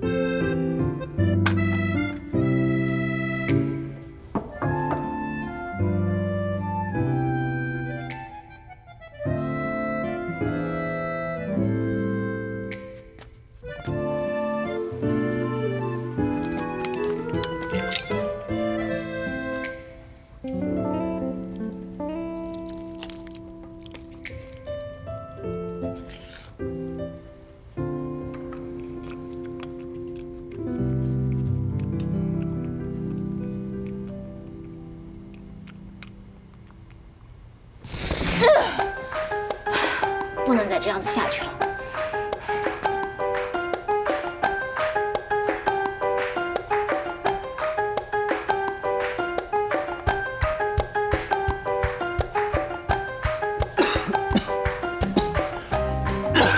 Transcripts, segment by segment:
不能再这样子下去了。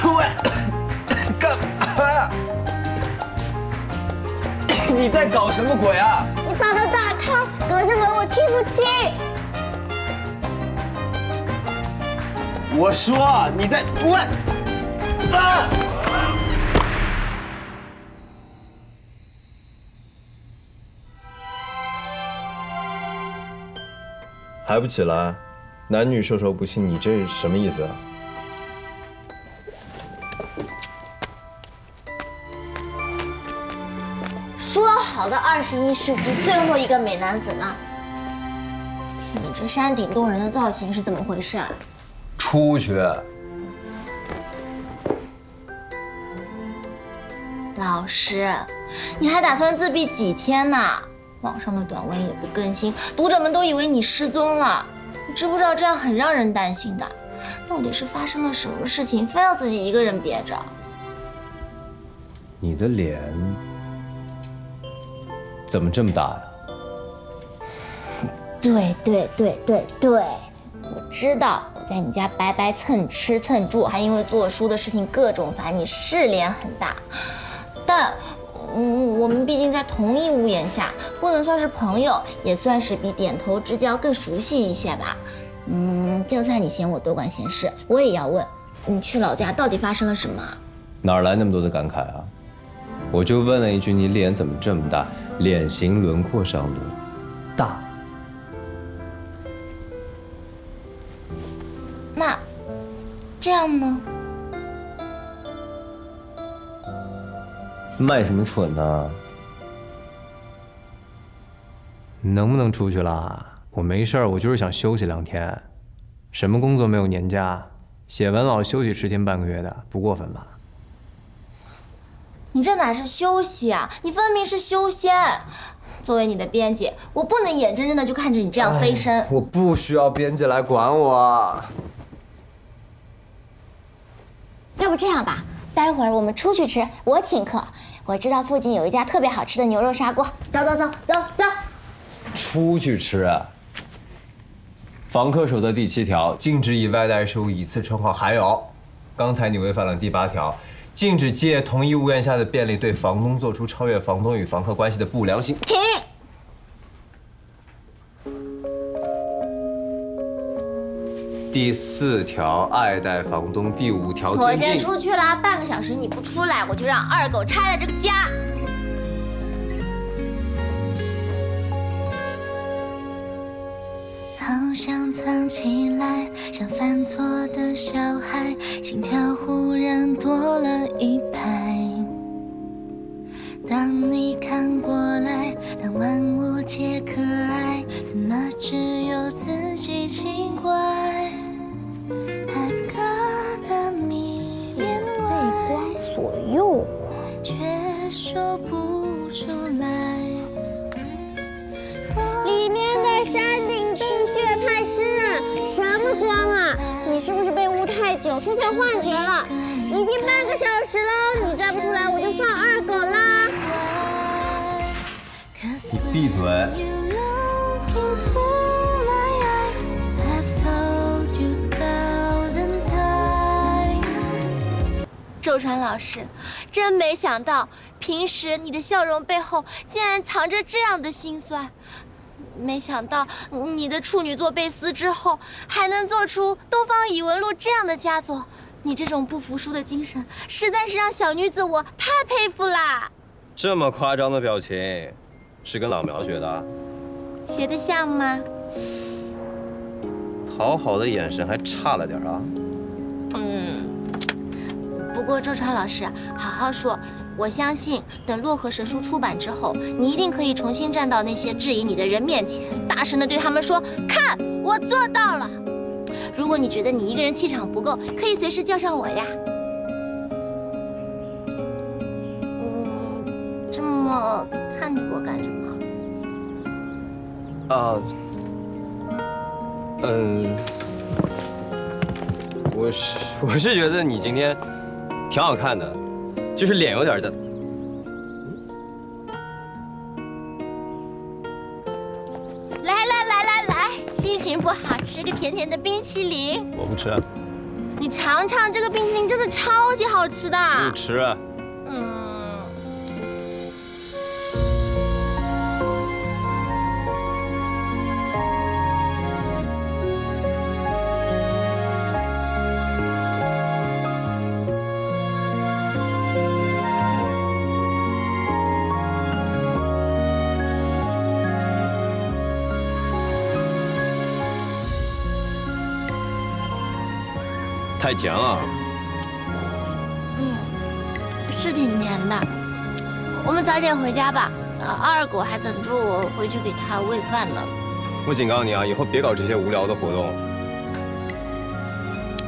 喂，干嘛呀？你在搞什么鬼啊？我说你在喂啊！还不起来？男女授受不亲，你这是什么意思啊？说好的二十一世纪最后一个美男子呢？你这山顶洞人的造型是怎么回事？啊出去！老师，你还打算自闭几天呢？网上的短文也不更新，读者们都以为你失踪了。你知不知道这样很让人担心的？到底是发生了什么事情，非要自己一个人憋着？你的脸怎么这么大呀？对对对对对，我知道我在你家白白蹭吃蹭住，还因为做书的事情各种烦你，是脸很大。但，嗯，我们毕竟在同一屋檐下，不能算是朋友，也算是比点头之交更熟悉一些吧。嗯，就算你嫌我多管闲事，我也要问，你去老家到底发生了什么？哪儿来那么多的感慨啊？我就问了一句，你脸怎么这么大？脸型轮廓上的大。这样呢？卖什么蠢呢？能不能出去啦？我没事儿，我就是想休息两天。什么工作没有年假？写文老休息十天半个月的，不过分吧？你这哪是休息啊？你分明是修仙。作为你的编辑，我不能眼睁睁的就看着你这样飞升。我不需要编辑来管我。要不这样吧，待会儿我们出去吃，我请客。我知道附近有一家特别好吃的牛肉砂锅，走走走走走。出去吃啊？房客守则第七条，禁止以外带食物以次充好。还有，刚才你违反了第八条，禁止借同一屋檐下的便利对房东做出超越房东与房客关系的不良行。停！第四条，爱戴房东。第五条，我尊敬。先出去了，半个小时你不出来，我就让二狗拆了这个家。好想藏起来，像犯错的小孩，心跳忽然多了一拍。当你看过来，当万物皆可爱，怎么只有自己奇怪里面的山顶洞穴太湿，什么光啊？你是不是被捂太久，出现幻觉了？已经半个小时了，你再不出来，我就放二狗啦！你闭嘴！You look into my eyes. I've told you thousand times. 周川老师，真没想到，平时你的笑容背后竟然藏着这样的心酸。没想到你的处女座被撕之后，还能做出《东方语文录》这样的佳作。你这种不服输的精神，实在是让小女子我太佩服啦！这么夸张的表情，是跟老苗学的？学得像吗？讨好的眼神还差了点啊！嗯，不过周川老师，好好说，我相信等《洛河神书》出版之后，你一定可以重新站到那些质疑你的人面前，大声的对他们说：“看，我做到了！”如果你觉得你一个人气场不够，可以随时叫上我呀。嗯，这么看着我干什么？啊，嗯，我是 我是觉得你今天挺好看的，就是脸有点的。来来来来来，心情不好，吃个甜甜的冰淇淋。我不吃，你尝尝这个冰淇淋，真的超级好吃的。不吃。太甜了。嗯，是挺甜的。我们早点回家吧。呃，二狗还等着我回去给他喂饭呢。我警告你啊，以后别搞这些无聊的活动。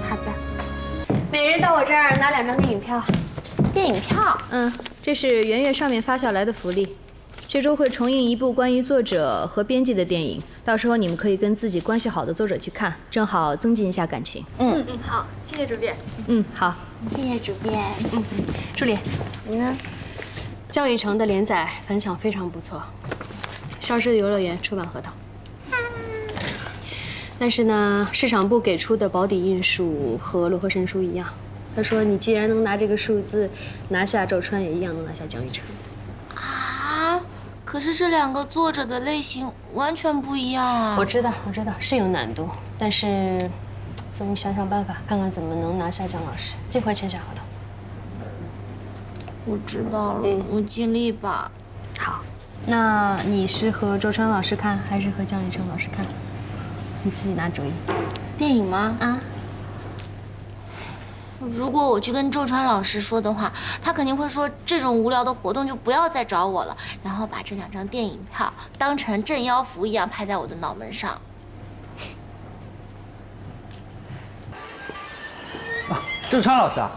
好的。每人到我这儿拿两张电影票。电影票？嗯，这是圆圆上面发下来的福利。这周会重映一部关于作者和编辑的电影，到时候你们可以跟自己关系好的作者去看，正好增进一下感情。嗯，嗯，好，谢谢主编。嗯，好。谢谢主编。嗯。助理，你呢，教育城的连载反响非常不错，《消失的游乐园》出版合同。但是呢，市场部给出的保底印数和《洛河神书》一样，他说你既然能拿这个数字拿下赵川，也一样能拿下江雨城。啊，可是这两个作者的类型完全不一样啊。我知道，我知道是有难度，但是，所以你想想办法，看看怎么能拿下姜老师，尽快签下合同。我知道了，嗯我尽力吧。好，那你是和周川老师看，还是和姜宇成老师看？你自己拿主意。电影吗？啊，如果我去跟周川老师说的话，他肯定会说这种无聊的活动就不要再找我了，然后把这两张电影票当成镇妖符一样拍在我的脑门上。啊周川老师啊，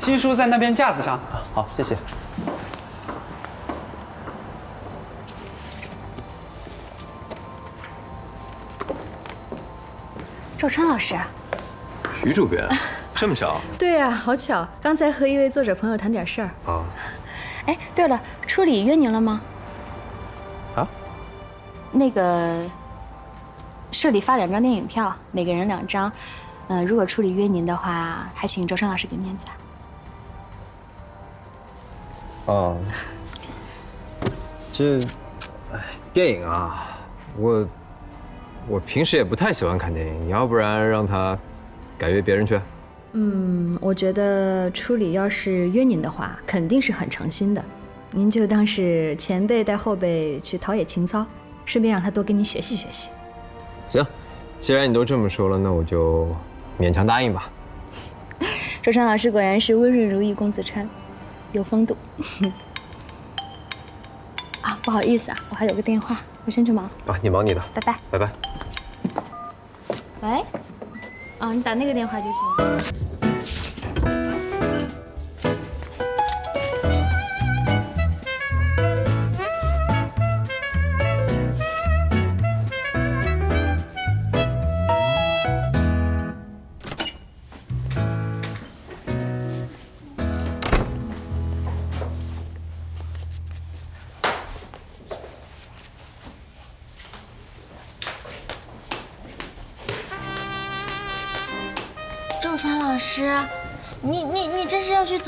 新书在那边架子上。好，谢谢。周川老师啊。徐主编，这么巧对呀、好巧，刚才和一位作者朋友谈点事儿。啊？哎，对了，初里约您了吗？啊？那个社里发两张电影票，每个人两张。嗯、如果处里约您的话，还请周川老师给面子啊。啊，这，哎，电影啊，我我平时也不太喜欢看电影，你要不然让他改约别人去。嗯，我觉得初里要是约您的话，肯定是很诚心的。您就当是前辈带后辈去陶冶情操，顺便让他多跟您学习学习。行，既然你都这么说了，那我就勉强答应吧。周川老师果然是温润如玉公子川，有风度。啊，不好意思啊，我还有个电话，我先去忙，啊，你忙你的，拜拜。拜拜。喂，啊，你打那个电话就行。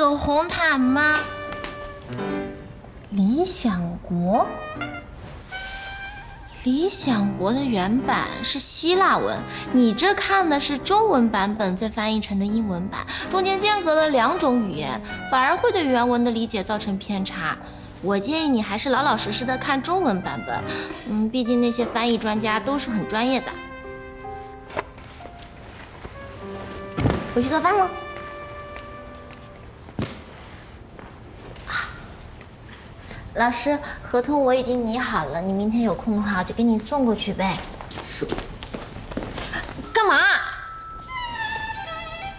走红毯吗？理想国，理想国的原版是希腊文，你这看的是中文版本再翻译成的英文版，中间间隔了两种语言，反而会对原文的理解造成偏差。我建议你还是老老实实的看中文版本，嗯，毕竟那些翻译专家都是很专业的。回去做饭喽。老师，合同我已经拟好了，你明天有空的话，我就给你送过去呗。干嘛？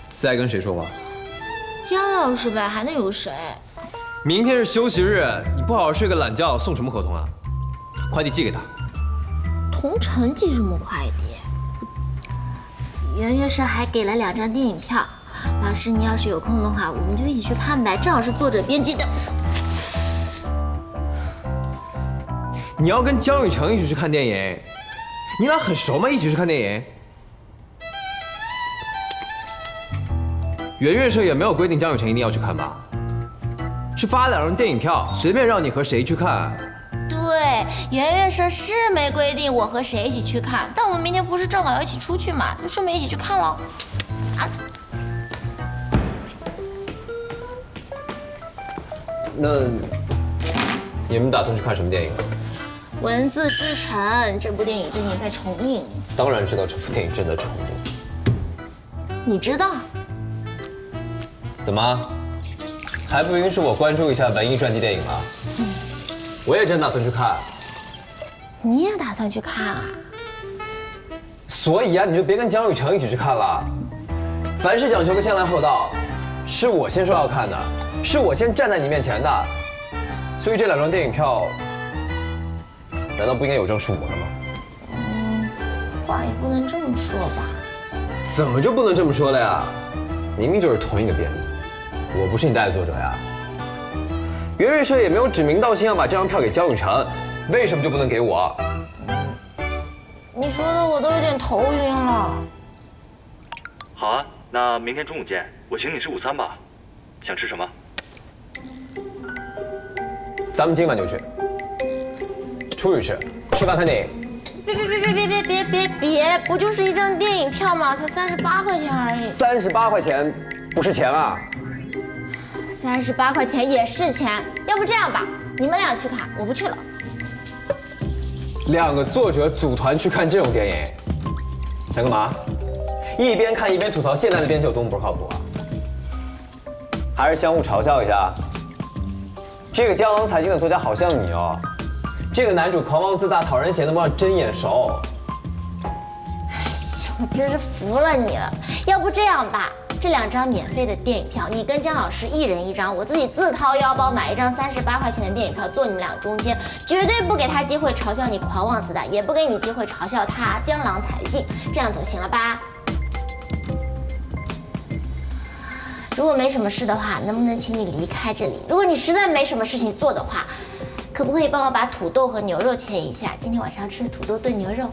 在跟谁说话？姜老师呗，还能有谁？明天是休息日，你不好好睡个懒觉，送什么合同啊？快递寄给他。同城寄什么快递？圆圆社还给了两张电影票，老师，你要是有空的话，我们就一起去看呗，正好是作者编辑的。你要跟江雨成一起去看电影，你俩很熟吗？一起去看电影？圆月社也没有规定江雨成一定要去看吧？是发两张电影票，随便让你和谁去看。对，圆月社是没规定我和谁一起去看，但我们明天不是正好要一起出去嘛，就顺便一起去看了。啊。那你们打算去看什么电影？文字之城这部电影最近在重映，当然知道这部电影正在重映。你知道？怎么还不允许我关注一下文艺传记电影了？我也真打算去看，你也打算去看啊？所以啊，你就别跟江雨成一起去看了。凡事讲究个先来后到，是我先说要看的，是我先站在你面前的，所以这两张电影票，难道不应该有张是我的吗？话也不能这么说吧。怎么就不能这么说了呀？明明就是同一个编辑，我不是你带的作者呀。袁瑞社也没有指名道姓要把这张票给江雨辰，为什么就不能给我？你说的我都有点头晕了。好啊，那明天中午见，我请你吃午餐吧。想吃什么？咱们今晚就去，出去吃，吃饭看电影。别别别别别别别别！不就是一张电影票吗？才三十八块钱而已。三十八块钱，不是钱啊！三十八块钱也是钱。要不这样吧，你们俩去看，我不去了。两个作者组团去看这种电影，想干嘛？一边看一边吐槽现在的编剧有多么不靠谱啊！还是相互嘲笑一下。这个江郎才尽的作家好像你哦，这个男主狂妄自大、讨人嫌的模样真眼熟。哎我真是服了你了。要不这样吧，这两张免费的电影票，你跟姜老师一人一张，我自己自掏腰包买一张三十八块钱的电影票，坐你们俩中间，绝对不给他机会嘲笑你狂妄自大，也不给你机会嘲笑他江郎才尽，这样总行了吧？如果没什么事的话，能不能请你离开这里？如果你实在没什么事情做的话，可不可以帮我把土豆和牛肉切一下？今天晚上吃土豆炖牛肉。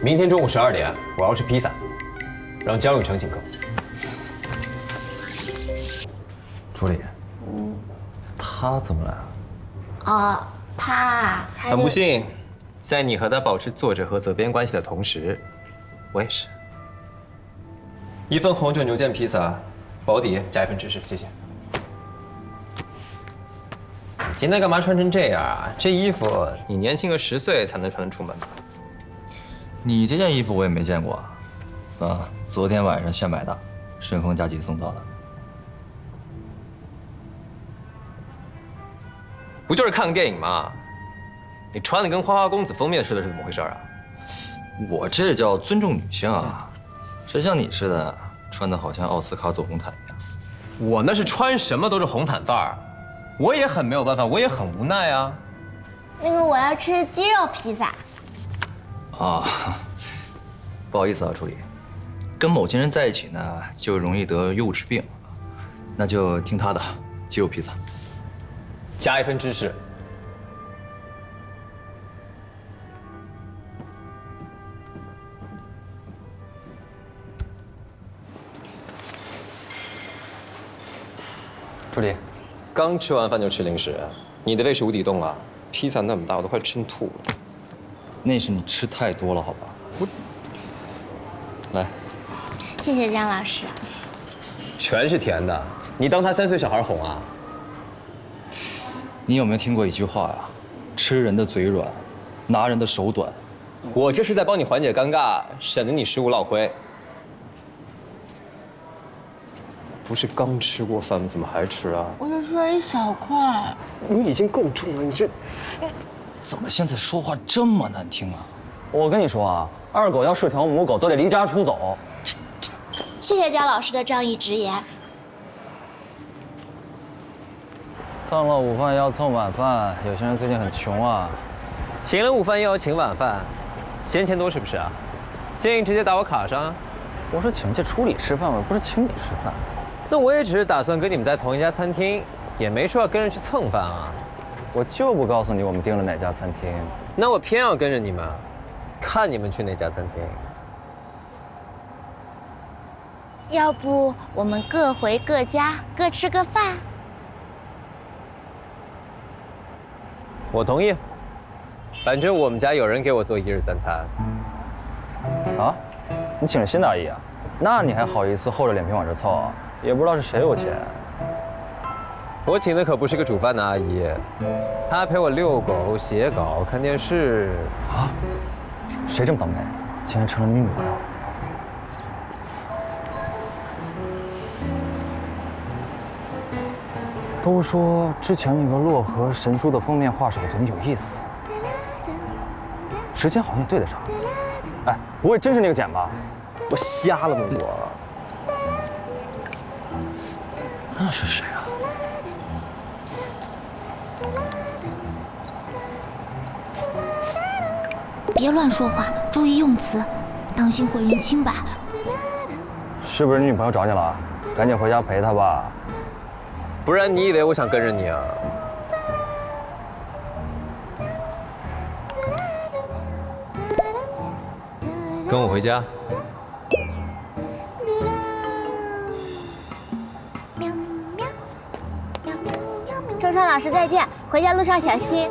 明天中午十二点，我要吃披萨，让江雨成请客。助理，他怎么来了？啊，他他就很不幸，在你和他保持作者和责编关系的同时，我也是。一份红酒牛腱披萨，保底加一份芝士，谢谢。你今天干嘛穿成这样啊？这衣服你年轻个十岁才能穿得出门吧？你这件衣服我也没见过，啊，昨天晚上现买的，顺丰加急送到的。不就是看个电影吗？你穿的跟花花公子封面似的，是怎么回事啊？我这叫尊重女性啊，谁像你似的，穿的好像奥斯卡走红毯一样。我那是穿什么都是红毯范儿，我也很没有办法，我也很无奈啊。那个我要吃鸡肉披萨。啊，不好意思啊，助理，跟某些人在一起呢，就容易得幼稚病，那就听他的，鸡肉披萨。加一份芝士。助理，刚吃完饭就吃零食，你的胃是无底洞啊！披萨那么大，我都快撑吐了。那是你吃太多了，好吧？我来，谢谢姜老师。全是甜的，你当他三岁小孩哄啊？你有没有听过一句话呀？吃人的嘴软，拿人的手短。我这是在帮你缓解尴尬，省得你食物落灰。不是刚吃过饭吗？怎么还吃啊？我就吃了一小块。你已经够重了，你这……怎么现在说话这么难听啊？我跟你说啊，二狗要是条母狗，都得离家出走。谢谢姜老师的仗义直言。蹭了午饭要蹭晚饭，有些人最近很穷啊。请了午饭又要请晚饭，嫌钱多是不是啊？建议直接打我卡上。我说请去处理吃饭，我不是请你吃饭。那我也只是打算跟你们在同一家餐厅，也没说要跟着去蹭饭啊。我就不告诉你我们订了哪家餐厅。那我偏要跟着你们，看你们去哪家餐厅。要不我们各回各家，各吃个饭？我同意。反正我们家有人给我做一日三餐。啊？你请了新的阿姨啊？那你还好意思厚着脸皮往这凑啊？也不知道是谁有钱。我请的可不是个煮饭的阿姨，她陪我遛狗、写稿、看电视。啊？谁这么倒霉，竟然成了你女朋友？都说之前那个《洛河神书》的封面画手对你有意思，时间好像也对得上。哎，不会真是那个简吧？我瞎了吗我？那是谁啊？别乱说话，注意用词，当心毁人清白。是不是你女朋友找你了？赶紧回家陪她吧。不然你以为我想跟着你啊？跟我回家。老师再见，回家路上小心。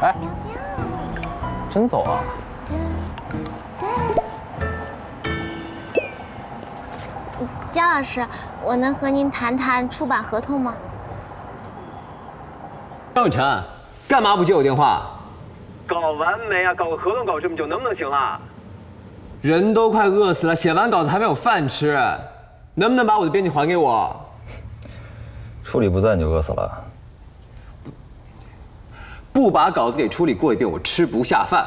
哎，真走啊？姜老师，我能和您谈谈出版合同吗？张雨晨，干嘛不接我电话？搞完没啊？搞个合同搞这么久，能不能行了？人都快饿死了，写完稿子还没有饭吃，能不能把我的编辑还给我？处理不在你就饿死了。不把稿子给处理过一遍，我吃不下饭。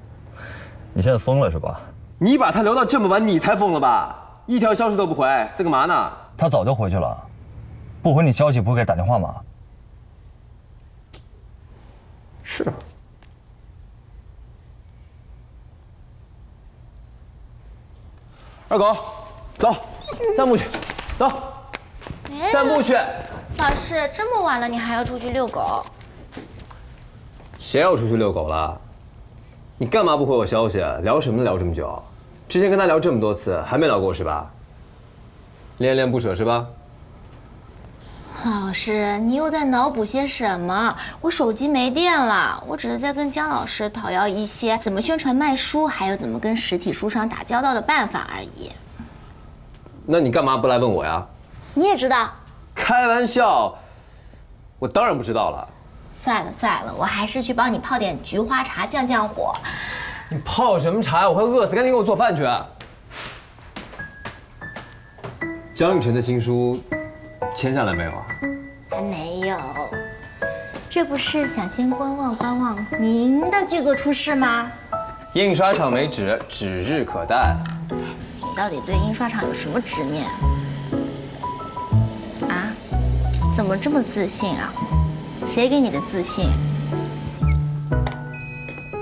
你现在疯了是吧？你把他留到这么晚，你才疯了吧？一条消息都不回，在干嘛呢？他早就回去了，不回你消息不会给打电话吗？是。二狗，走，散步去，走，散步去。老师，这么晚了，你还要出去遛狗？谁要出去遛狗了？你干嘛不回我消息？聊什么聊这么久？之前跟他聊这么多次，还没聊过是吧？恋恋不舍是吧？老师，你又在脑补些什么？我手机没电了，我只是在跟姜老师讨要一些怎么宣传卖书，还有怎么跟实体书商打交道的办法而已。那你干嘛不来问我呀？你也知道？开玩笑，我当然不知道了。算了算了，我还是去帮你泡点菊花茶降降火。你泡什么茶呀？我快饿死，赶紧给我做饭去。江雨晨的新书签下来没有啊？还没有。这不是想先观望观望您的剧作出世吗？印刷厂没纸，指日可待。你到底对印刷厂有什么执念？啊？怎么这么自信啊？谁给你的自信？